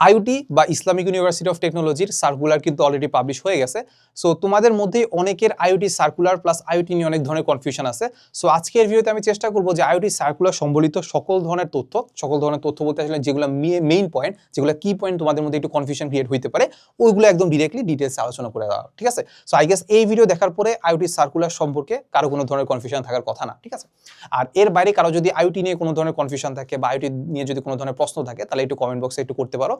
IoT বা Islamic university of টেকনোলজির circular কিন্তু অলরেডি পাবলিশ হয়ে গেছে। সো তোমাদের মধ্যেই অনেকের আইওটি সার্কুলার প্লাস আইওটি নিয়ে অনেক ধরনের কনফিউশন আছে। সো আজকের ভিডিওতে আমি চেষ্টা করব যে আইওটি সার্কুলার সম্বলিত সকল ধরনের তথ্য, সকল ধরনের তথ্য বলতে আসলে যেগুলো মেইন পয়েন্ট যেগুলো কি পয়েন্ট তোমাদের মধ্যে একটু কনফিউশন ক্রিয়েট হইতে পারে, ওইগুলো একদম ডিরেক্টলি ডিটেলসে আলোচনা করে দেওয়া, ঠিক আছে? সো আই গেস এই ভিডিও দেখার পরে আইওটি সার্কুলার সম্পর্কে কারও কোনো ধরনের কনফিউশন থাকার কথা না, ঠিক আছে? আর এর বাইরে কারও যদি আইওটি নিয়ে কোনো ধরনের কনফিউশন থাকে বা আইওটি নিয়ে যদি কোনো ধরনের প্রশ্ন থাকে, তাহলে একটু কমেন্ট বক্সে একটু করতে পারো।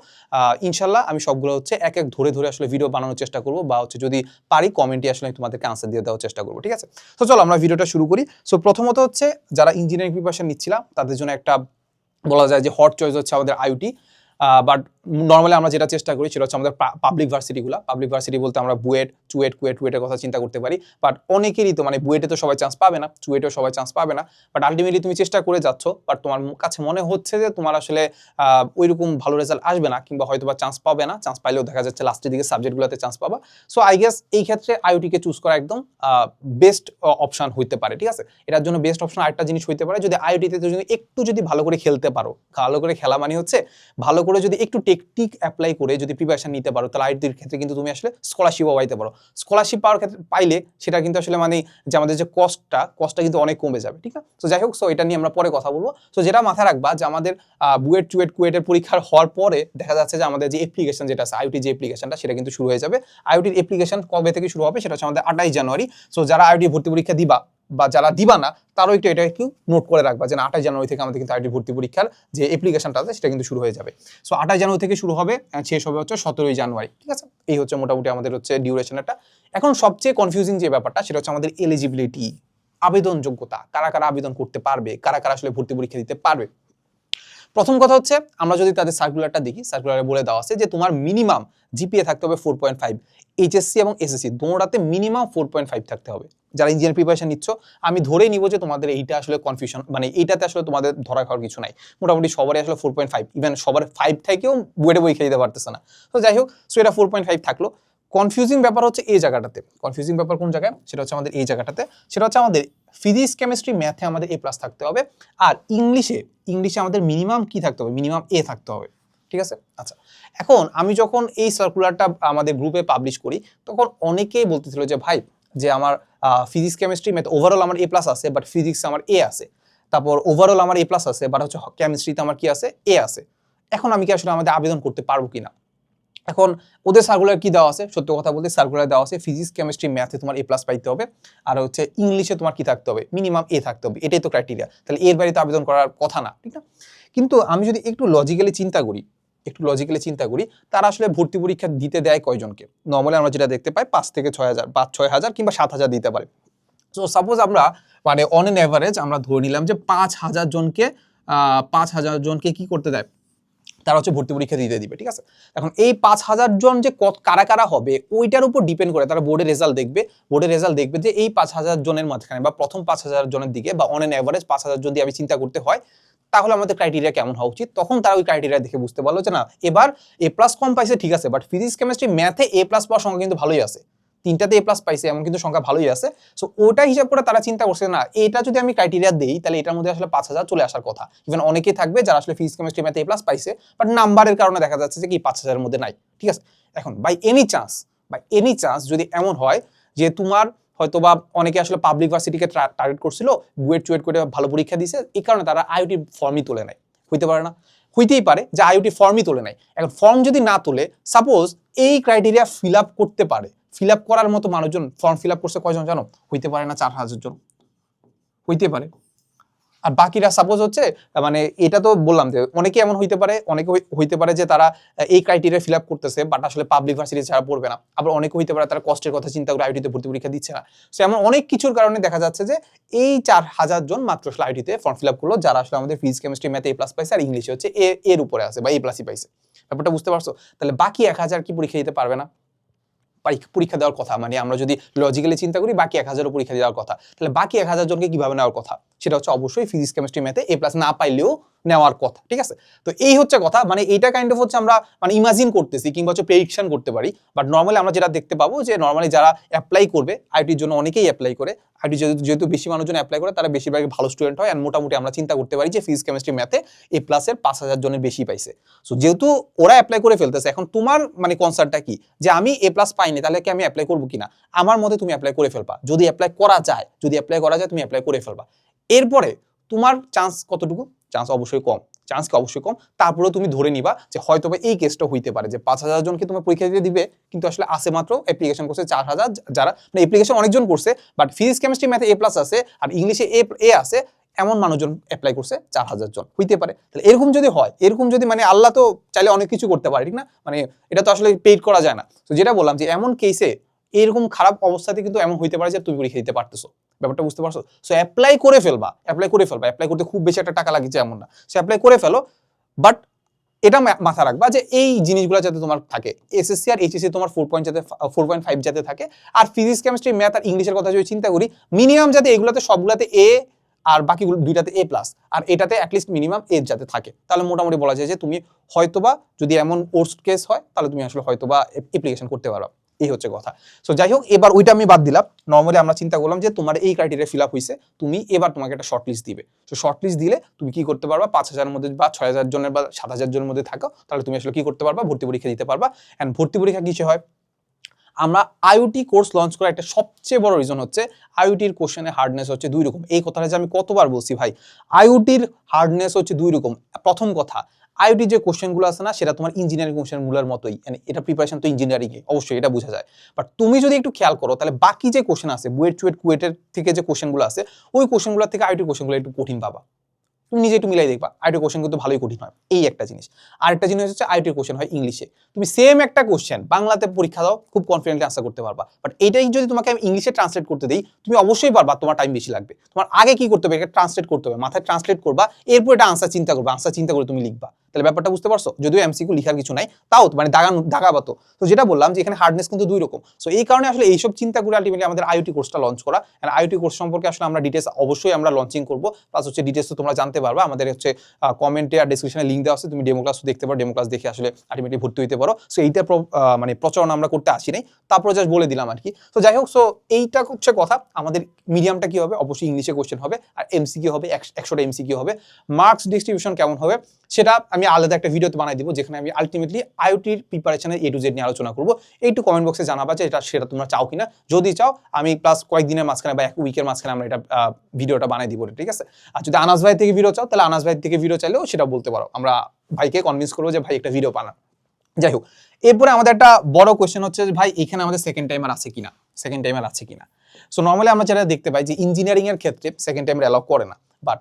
ইনশাল্লাহ আমি সবগুলো হচ্ছে এক এক ধরে ধরে আসলে ভিডিও বানানোর চেষ্টা করব বা হচ্ছে যদি পারি কমেন্টে আসলে তোমাদেরকে আনসার দিয়ে দেওয়ার চেষ্টা করব, ঠিক আছে? তো চলো আমরা ভিডিওটা শুরু করি। সো প্রথমত হচ্ছে যারা ইঞ্জিনিয়ারিং প্রিপারেশন নিচ্ছিলাম, তাদের জন্য একটা বলা যায় যে হট চয়েস হচ্ছে আমাদের আইওটি বাট নর্মালি আমরা যেটা চেষ্টা করি সেটা হচ্ছে আমাদের পাবলিক ভার্সিটিগুলো পাবলিক ভার্সিটি বলতে আমরা বুয়েট, চুয়েট, কুয়েট, কুয়েটের কথা চিন্তা করতে পারি। বাট অনেকেরই তো মানে বুয়েটে তো সবাই চান্স পাবে না, চুয়েটেও সবাই চান্স পাবে না। বাট আলটিমেটলি তুমি চেষ্টা করে যাচ্ছ বাট তোমার কাছে মনে হচ্ছে যে তোমার আসলে ওইরকম ভালো রেজাল্ট আসবে না, কিংবা হয়তো বা চান্স পাবে না। চান্স পাইলেও দেখা যাচ্ছে লাস্টের দিকে সাবজেক্টগুলোতে চান্স পাবা। সো আই গেস এই ক্ষেত্রে আইওটিকে চুজ করা একদম বেস্ট অপশন হইতে পারে, ঠিক আছে? এটার জন্য বেস্ট অপশন আরেকটা জিনিস হইতে পারে, যদি আইওটিতে যদি একটু যদি ভালো করে খেলতে পারো, ভালো করে খেলা মানে হচ্ছে, ভালো করে যদি একটু টেকটিক অ্যাপ্লাই করে যদি প্রিপারেশন নিতে পারো, তাহলে আইটির ক্ষেত্রে কিন্তু তুমি আসলে স্কলারশিপও পাইতে পারো। স্কলারশিপ পাওয়ার ক্ষেত্রে পাইলে সেটা কিন্তু আসলে মানে যে আমাদের যে কস্টটা কস্টটা কিন্তু অনেক কমে যাবে, ঠিক আছে? তো যাই হোক সো এটা নিয়ে আমরা পরে কথা বলব। সো যেটা মাথায় রাখবা যে আমাদের বুয়েট, চুয়েট, কুয়েটের পরীক্ষার হওয়ার পরে দেখা যাচ্ছে যে আমাদের যে অ্যাপ্লিকেশন যেটা আছে আইওটি যে অ্যাপ্লিকেশনটা সেটা কিন্তু শুরু হয়ে যাবে। আইওটির অ্যাপ্লিকেশন কবে থেকে শুরু হবে? সেটা হচ্ছে আমাদের আঠাইশ জানুয়ারি। সো যারা আইওটি ভর্তি পরীক্ষা দিবা বা যারা দিবা না, তারও একটু এটা একটু নোট করে রাখবা যে আঠাশ জানুয়ারি থেকে আমাদের কিন্তু আইটি ভর্তি পরীক্ষার যে অ্যাপ্লিকেশনটা আছে, সেটা কিন্তু শুরু হয়ে যাবে। সো আঠাশ জানুয়ারি থেকে শুরু হবে শেষ হবে হচ্ছে সতেরোই জানুয়ারি, ঠিক আছে? এই হচ্ছে মোটামুটি আমাদের হচ্ছে ডিউরেশন একটা এখন সবচেয়ে কনফিউজিং যে ব্যাপারটা, সেটা হচ্ছে আমাদের এলিজিবিলিটি আবেদন যোগ্যতা কারা কারা আবেদন করতে পারবে, কারা কারা আসলে ভর্তি পরীক্ষা দিতে পারবে। প্রথম কথা হচ্ছে, আমরা যদি তাদের সার্কুলারটা দেখি সার্কুলারে বলে দেওয়া আছে যে তোমার মিনিমাম জিপিএ থাকতে হবে ফোর পয়েন্ট ফাইভ এইচএসসি এবং এসএসসি দোনোটাতে মিনিমাম ফোর পয়েন্ট ফাইভ থাকতে হবে। যারা ইঞ্জিনিয়ার প্রিপারেশন নিচ্ছ, আমি ধরেই নিব যে তোমাদের এইটা আসলে কনফিউশন মানে এইটাতে আসলে তোমাদের ধরা খাওয়ার কিছু নাই। মোটামুটি সবারই আসলে ফোর পয়েন্ট ফাইভ ইভেন সবার ফাইভ থেকেও বুয়েটে বই খেয়ে দিতে পারতেছে না। তো যাই হোক সো এটা ফোর পয়েন্ট ফাইভ থাকল। কনফিউজিং ব্যাপার হচ্ছে এই জায়গাটাতে। কনফিউজিং ব্যাপার কোন জায়গায়? সেটা হচ্ছে আমাদের এই জায়গাটাতে। সেটা হচ্ছে আমাদের ফিজিক্স কেমিস্ট্রি ম্যাথে আমাদের এ প্লাস থাকতে হবে। আর ইংলিশে ইংলিশে আমাদের মিনিমাম কি থাকতে হবে? মিনিমাম এ থাকতে হবে। ঠিক আছে? আচ্ছা। এখন আমি যখন এই সার্কুলারটা আমাদের গ্রুপে পাবলিশ করি, তখন অনেকেই বলতেছিল যে, ভাই, যে আমার ফিজিক্স কেমিস্ট্রি ম্যাথ ওভারঅল আমার এ প্লাস আছে বাট ফিজিক্স আমার এ আছে। তারপর ওভারঅল আমার এ প্লাস আছে বাট হচ্ছে কেমিস্ট্রিতে আমার কি আছে? এ আছে। এখন আমি কি আসলে আমাদের আবেদন করতে পারব কিনা? এখন ওদের সার্কুলার কি দেওয়া আছে? সত্য কথা বলতে সার্কুলার দেওয়া আছে। ফিজিক্স কেমিস্ট্রি ম্যাথে তোমার এ প্লাস পাইতে হবে। আর হচ্ছে ইংলিশে তোমার কি থাকতে হবে? মিনিমাম এ থাকতে হবে। এটাই তো ক্রাইটেরিয়া তাহলে এর বাইরে তো আবেদন করার কথা না, ঠিক না? কিন্তু আমি যদি একটু লজিক্যালি চিন্তা করি, একটু লজিক্যালি চিন্তা করি, তারা আসলে ভর্তি পরীক্ষা দিতে দেয় কয়জনকে? নর্মালি আমরা যেটা দেখতে পাই, পাঁচ থেকে ছয় হাজার, পাঁচ, ছয় হাজার কিংবা সাত হাজার দিতে পারে। সো সাপোজ আমরা মানে অন এন অ্যাভারেজ আমরা ধরে নিলাম যে পাঁচ হাজার জনকে পাঁচ হাজার জনকে কি করতে দেয়? তারা হচ্ছে ভর্তি পরীক্ষা দিতে দিবে, ঠিক আছে? এখন এই পাঁচ হাজার জন যে কত কারা কারা হবে, ওইটার উপর ডিপেন্ড করে তারা বোর্ডের রেজাল্ট দেখবে। বোর্ডের রেজাল্ট দেখবে যে এই পাঁচ হাজার জনের মাঝখানে বা প্রথম পাঁচ হাজার জনের দিকে বা অন এন অ্যাভারেজ পাঁচ হাজার যদি আমি চিন্তা করতে হয়, তাহলে আমাদের ক্রাইটেরিয়া কেমন হওয়া উচিত? তখন তারা ওই ক্রাইটেরিয়া দেখে বুঝতে পারল যে না, এবার এ প্লাস কম পাইছে ঠিক আছে বাট ফিজিক্স কেমিস্ট্রি ম্যাথে এ প্লাস পাওয়ার সংখ্যা কিন্তু ভালোই আছে। তিনটাতে এ প্লাস পাইছে, এমন কিন্তু সংখ্যা ভালোই আছে। সো ওটা হিসাব করে তারা চিন্তা করছে না, এটা যদি আমি ক্রাইটেরিয়া দিই, তাহলে এটার মধ্যে আসলে পাঁচ হাজার চলে আসার কথা। ইভেন অনেকেই থাকবে যারা আসলে ফিজিক্স কেমিস্ট্রি ম্যাথে এ প্লাস পাইছে বাট নাম্বারের কারণে দেখা যাচ্ছে যে কি পাঁচ হাজারের মধ্যে নাই। ঠিক আছে? এখন by any chance by any chance যদি এমন হয় যে তোমার হয়তো বা অনেকে আসলে পাবলিক ভার্সিটিকে টার্গেট করছিল বুয়েট চুয়েট করে ভালো পরীক্ষা দিছে, এই কারণে তারা আইওটি ফর্মই তোলে নাই। হইতে পারে না। হইতেই পারে যে আইওটি ফর্মই তোলে নাই। এখন ফর্ম যদি না তোলে সাপোজ এই ক্রাইটেরিয়া ফিল আপ করতে পারে ফিল আপ করার মতো মানুষজন ফর্ম ফিল আপ করছে কয়জন জানো? হইতে পারে না চার হাজার জন। হইতে পারে। আর বাকিরা সাপোজ হচ্ছে মানে এটা তো বললাম যে অনেকে এমন হইতে পারে, অনেকে হইতে পারে যে তারা এই ক্রাইটেরিয়া ফিল আপ করতেছে বাট আসলে পাবলিক ভার্সিটি ছাড়া পড়বে না। আবার অনেকে হইতে পারে তারা কষ্টের কথা চিন্তা করে আইটিতে ভর্তি পরীক্ষা দিচ্ছে না। সো এমন অনেক কিছুর কারণে দেখা যাচ্ছে যে এই চার হাজার জন মাত্র আসলে আইটিতে ফর্ম ফিল আপ করল, যারা আসলে আমাদের ফিজিক্স কেমিস্ট্রি ম্যাথে এ প্লাস পাইছে, আর ইংলিশে হচ্ছে এ এর উপরে আছে, বা এ প্লাসই পাইছে। ব্যাপারটা বুঝতে পারছ? তাহলে বাকি এক হাজার কি পরীক্ষা দিতে পারবে না? পরীক্ষা- দেওয়ার কথা। মানে আমরা যদি লজিক্যালি চিন্তা করি, বাকি এক হাজারও পরীক্ষা দেওয়ার কথা। তাহলে বাকি এক হাজার জনকে কীভাবে নেওয়ার কথা? সেটা হচ্ছে অবশ্যই ফিজিক্স কেমিস্ট্রি ম্যাথে এ প্লাস না পাইলেও নেওয়ার কথা, ঠিক আছে? তো এই হচ্ছে কথা মানে এইটা কাইন্ড অফ হচ্ছে আমরা মানে ইমাজিন করতেছি কিংবা হচ্ছে প্রেডিকশন করতে পারি। বাট নর্মালি আমরা যেটা দেখতে পাবো যে নর্মালি যারা অ্যাপ্লাই করবে আইটির জন্য অনেকেই অ্যাপ্লাই করে। আইটি যেহেতু বেশি মানুষজন অ্যাপ্লাই করে, তারা বেশিরভাগ ভালো স্টুডেন্ট হয়। আর মোটামুটি আমরা চিন্তা করতে পারি যে ফিজিক্স কেমিস্ট্রি ম্যাথে এ প্লাসের পাঁচ হাজার জনের বেশি পাইছে। সো যেহেতু ওরা অ্যাপ্লাই করে ফেলতেছে, এখন তোমার মানে কনসার্টটা কি? যে আমি এ প্লাস পাইনি, তাহলে কি আমি অ্যাপ্লাই করব কিনা? আমার মতে তুমি অ্যাপ্লাই করে ফেলবা। যদি অ্যাপ্লাই করা যায়, যদি অ্যাপ্লাই করা যায়, তুমি অ্যাপ্লাই করে ফেলবা। এরপরে তোমার চান্স কতটুকু? চান্স অবশ্যই কম চান্স কি অবশ্যই কম। তারপরেও তুমি ধরে নিবা যে হয়তো এই কেসটা হইতে পারে যে পাঁচ হাজার জনকে তোমার পরীক্ষা দিয়ে দিবে, কিন্তু আসলে আসে মাত্র অ্যাপ্লিকেশন করছে চার হাজার যারা মানে অ্যাপ্লিকেশন অনেকজন করছে বাট ফিজিক্স কেমিস্ট্রি ম্যাথে এ প্লাস আছে, আর ইংলিশে এ এ আছে, এমন মানুষজন অ্যাপ্লাই করছে চার হাজার জন। হইতে পারে। তাহলে এরকম যদি হয়, এরকম যদি মানে আল্লাহ তো চাইলে অনেক কিছু করতে পারে, ঠিক না? মানে এটা তো আসলে পেইড করা যায় না। তো যেটা বললাম যে এমন কেসে এরকম খারাপ অবস্থাতে কিন্তু এমন হইতে পারে যে তুমি পরীক্ষা দিতে পারতেছো। ব্যাপারটা বুঝতে পারছ? সো অ্যাপ্লাই করে ফেলবা অ্যাপ্লাই করে ফেলবা। অ্যাপ্লাই করতে খুব বেশি একটা টাকা লাগছে এমন না। সো অ্যাপ্লাই করে ফেলো বাট এটা মাথা রাখবা যে এই জিনিসগুলো যাতে তোমার থাকে। এসএসসি আর এইচএসসি তোমার ফোর পয়েন্ট যাতে ফোর পয়েন্ট ফাইভ যাতে থাকে। আর ফিজিক্স কেমিস্ট্রি ম্যাথ আর ইংলিশের কথা যদি চিন্তা করি মিনিমাম যাতে এগুলোতে সবগুলোতে এ আর বাকিগুলো দুইটাতে এ প্লাস আর এটাতে অ্যাটলিস্ট মিনিমাম এ যাতে থাকে। তাহলে মোটামুটি বলা যায় যে তুমি হয়তোবা যদি এমন ওর্স কেস হয়, তাহলে তুমি আসলে হয়তোবা অ্যাপ্লিকেশন করতে পারো। এই হচ্ছে কথা। সো যাই হোক এবার ওইটা আমি বাদ দিলাম। নর্মালি আমরা চিন্তা করলাম যে তোমার এই ক্রাইটেরিয়া ফিল আপ হয়েছে তুমি এবার তোমাকে একটা শর্ট লিস্ট দিবে। তো শর্ট লিস্ট দিলে তুমি কি করতে পারবা? পাঁচ হাজারের মধ্যে বা ছয় হাজার জনের বা সাত হাজার জনের মধ্যে থাকো, তাহলে তুমি আসলে কি করতে পারবা? ভর্তি পরীক্ষা দিতে পারবা। অ্যান্ড ভর্তি পরীক্ষা কিছু হয়? আমরা আইওটি কোর্স লঞ্চ করার একটা সবচেয়ে বড় রিজন হচ্ছে আইওটির কোশ্চেনের হার্ডনেস হচ্ছে দুই রকম। এই কথাটা যে আমি কতবার বলছি ভাই আইওটির হার্ডনেস হচ্ছে দুই রকম। প্রথম কথা আইওটি যে কোশ্চেনগুলো আছে না, সেটা তোমার ইঞ্জিনিয়ারিং কোশ্চেন মূলের মতোই। মানে এটা প্রিপারেশন তো ইঞ্জিনিয়ারিং এ, অবশ্যই এটা বোঝা যায়। বাট তুমি যদি একটু খেয়াল করো, তাহলে বাকি যে কোশ্চেন আছে বুয়েট চুয়েট কুয়েটের থেকে যে কোশ্চেনগুলো আছে, ওই কোশ্চেনগুলো থেকে আইওটি কোশ্চেনগুলো একটু কঠিন পাবা। তুমি নিজে একটু মিলাই দেখবা আইটি কোশ্চেন কিন্তু ভালোই কঠিন হয়। এই একটা জিনিস। আর একটা জিনিস হচ্ছে আইটির কোশ্চেন হয় ইংলিশে তুমি সেম একটা কোশ্চেন বাংলাতে পরীক্ষা দাও, খুব কনফিডেন্টলি আনসার করতে পারবা। বাট এইটাই যদি তোমাকে আমি ইংলিশে ট্রান্সলেট করতে দিই, তুমি অবশ্যই পারবা, তোমার টাইম বেশি লাগবে। তোমার আগে কি করতে হবে, এটা ট্রান্সলেট করতে হবে। মাথায় ট্রান্সলেট করবা, এরপর এটা আনসার চিন্তা করবা আনসার চিন্তা করে তুমি লিখবা। তাহলে ব্যাপারটা বুঝতে পারছ? যদিও এমসিকিউ লিখার কিছু নাই, তাও মানে দাগা দাগাবাতো। তো যেটা বললাম যে এখানে হার্ডনেস কিন্তু দুই রকম। সো এই কারণে আসলে এইসব চিন্তা করে আলটিমেটলি আমাদের আইওটি কোর্সটা লঞ্চ করা। আর আইওটি কোর্স সম্পর্কে আসলে আমরা ডিটেলস অবশ্যই আমরা লঞ্চিং করব। প্লাস হচ্ছে ডিটেলস তো তোমরা জানতে পারবা। আমাদের হচ্ছে কমেন্টে আর ডিসক্রিপশনে লিঙ্ক দেওয়া আছে। তুমি ডেমো ক্লাস দেখতে পারো। ডেমো ক্লাস দেখে আসলে আলটিমেটলি ভর্তি হইতে পারো। সো এইটা মানে প্রচারণা আমরা করতে আসি নাই। তারপরে জাস্ট বলে দিলাম আর কি। তো যাই হোক সো এইটা হচ্ছে কথা। আমাদের মিডিয়ামটা কি হবে? অবশ্যই ইংলিশে কোশ্চেন হবে। আর এমসিকিউ হবে। একশোটা এমসিকিউ হবে। মার্কস ডিস্ট্রিবিউশন কেমন হবে? সেটা আমি আলাদা একটা ভিডিওতে বানাই দিব, যেখানে আমি আলটিমেটলি আইওটির প্রিপারেশনের এ টু জেড নিয়ে আলোচনা করব। একটু কমেন্ট বক্সে জানাবা যে এটা, সেটা তোমরা চাও কিনা। যদি চাও, আমি প্লাস কয়েকদিনের মাঝখানে বা এক উইকের মাঝখানে আমরা এটা ভিডিওটা বানাই দিব ঠিক আছে? আর যদি আনাস ভাই থেকে ভিডিও চাও, তাহলে আনাস ভাই থেকে ভিডিও চাইলেও সেটা বলতে পারো। আমরা ভাইকে কনভিন্স করব যে ভাই একটা ভিডিও বানান যাই হোক, এরপরে আমাদের একটা বড় কোয়েশ্চেন হচ্ছে যে ভাই, এখানে আমাদের সেকেন্ড টাইমার আছে কিনা? সেকেন্ড টাইমার আছে কিনা? সো নর্মালি আমরা যেটা দেখতে পাই যে ইঞ্জিনিয়ারিং এর ক্ষেত্রে সেকেন্ড টাইমার অ্যালাউ করে না। বাট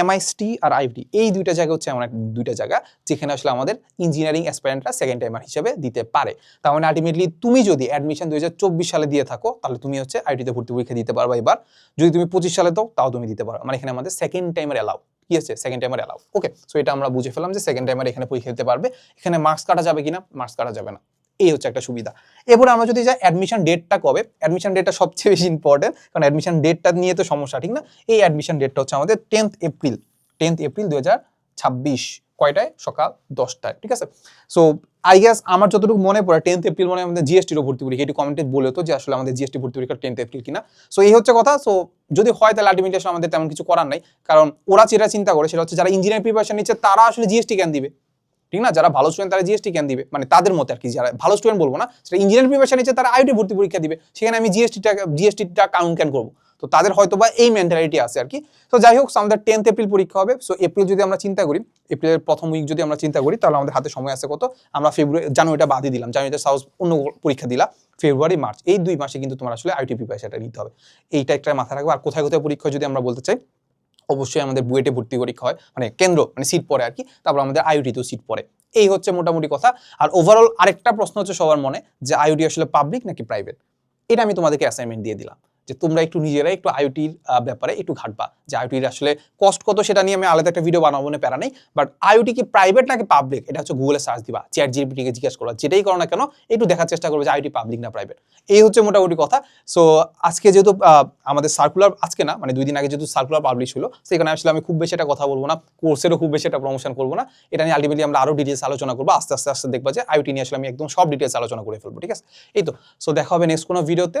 এমআইএসটি আর আইটি এই দুইটা জায়গা হচ্ছে এমন একটা দুইটা জায়গা যেখানে আসলে আমাদের ইঞ্জিনিয়ারিং অ্যাসপারেন্টরা সেকেন্ড টাইমার হিসেবে দিতে পারে। তার মানে আলটিমেটলি তুমি যদি অ্যাডমিশন দুই হাজার চব্বিশ সালে দিয়ে থাকো, তাহলে তুমি হচ্ছে আইটিতে ভর্তি পরীক্ষা দিতে পারবা এবার। যদি তুমি পঁচিশ সালে দাও, তাও তুমি দিতে পারো মানে এখানে আমাদের সেকেন্ড টাইমার অ্যালাউ কি আছে? Second timer allow okay so এটা আমরা বুঝে ফেলাম যে সেকেন্ড টাইমার এখানে পরীক্ষা দিতে পারবে। এখানে মার্কস কাটা যাবে কিনা? মার্কস কাটা যাবে না। এই হচ্ছে একটা সুবিধা। এরপরে আমরা যদি যাই অ্যাডমিশন ডেটটা কবে? অ্যাডমিশন ডেটটা সবচেয়ে বেশি ইম্পর্টেন্ট কারণ অ্যাডমিশন ডেটটা নিয়ে তো সমস্যা, ঠিক না? এই অ্যাডমিশন ডেটটা হচ্ছে আমাদের টেন্থ এপ্রিল টেন্থ এপ্রিল দু হাজার ছাব্বিশ, কয়টায়? সকাল দশটায়, ঠিক আছে? সো আই গেস আমার যতটুকু মনে পড়ে টেন্থ এপ্রিল মানে আমাদের জিএসটিরও ভর্তি পরীক্ষা এটি কমেন্টে বলে তো যে আসলে আমাদের জিএসটি ভর্তি পরীক্ষা টেন্থ এপ্রিল কিনা। সো এই হচ্ছে কথা। সো যদি হয় তাহলে আলটিমেটলি আসলে আমাদের তেমন কিছু করার নাই, কারণ ওরা যেটা চিন্তা করে সেটা হচ্ছে যারা ইঞ্জিনিয়ার প্রিপারেশন নিচ্ছে, তারা আসলে জিএসটি কেন দিবে? ঠিক না? যারা ভালো স্টুডেন্ট তারা জিএসটি কেন দিবে। মানে তাদের মতে আর কি, যারা ভালো স্টুডেন্ট বলব না, সেটা ইঞ্জিনিয়ার প্রিপারেশন নিচ্ছে, তারা আইটি ভর্তি পরীক্ষা দিবে। সেখানে আমি জিএসটিটা জিএসটিটা কাউন্ট ক্যান করব। তো তাদের হয়তো বা এই মেন্টালিটি আছে আর কি। তো যাই হোক আমাদের টেন্থ এপ্রিল পরীক্ষা হবে। সো এপ্রিল যদি আমরা চিন্তা করি এপ্রিলের প্রথম উইক যদি আমরা চিন্তা করি, তাহলে আমাদের হাতে সময় আছে কত? আমরা ফেব্রুয়ারি জানুয়ারিটা বাদই দিলাম। জানুয়ারিতে সাউস অন্য পরীক্ষা দিলা। ফেব্রুয়ারি মার্চ এই দুই মাসে কিন্তু তোমার আসলে আইটি প্রিপারেশনটা নিতে হবে। এইটা একটা মাথায় রাখবে। আর কোথায় কোথায় পরীক্ষা যদি আমরা বলতে চাই অবশ্যই আমাদের বুয়েটে ভর্তি পরীক্ষা হয় মানে কেন্দ্র মানে সিট পড়ে আর কি তারপর আমাদের আইওটিতেও সিট পড়ে। এই হচ্ছে মোটামুটি কথা। আর ওভারঅল আরেকটা প্রশ্ন হচ্ছে সবার মনে, যে আইওটি আসলে পাবলিক নাকি প্রাইভেট এটা আমি তোমাদেরকে অ্যাসাইনমেন্ট দিয়ে দিলাম। যে তোমরা একটু নিজেরাই একটু আইওটির ব্যাপারে একটু ঘাটবা। যে আইওটির আসলে কস্ট কত সেটা নিয়ে আমি আলাদা একটা ভিডিও বানাবো না প্যারা নেই। বাট আইওটি কি প্রাইভেট নাকি পাবলিক এটা হচ্ছে গুগলে সার্চ দিবা। চ্যাট জিপিটিকে জিজ্ঞেস করবা, যেটাই করো না কেন, একটু দেখার চেষ্টা করবে যে আইওটি পাবলিক না প্রাইভেট এই হচ্ছে মোটামুটি কথা। সো আজকে যেহেতু আমাদের সার্কুলার আজকে না মানে দুই দিন আগে যেহেতু সার্কুলার পাবলিশ হলো সেখানে আসলে আমি খুব বেশি একটা কথা বলব না কোর্সেরও খুব বেশি একটা প্রমোশন করব না। এটা নিয়ে আলটিমেটলি আমরা আরও ডিটেলস আলোচনা করব, আস্তে আস্তে আস্তে দেখবা যে আইওটি নিয়ে আসলে আমি একদম সব ডিটেলস আলোচনা করে ফেলব, ঠিক আছে? এই তো সো দেখা হবে নেক্সট কোনো ভিডিওতে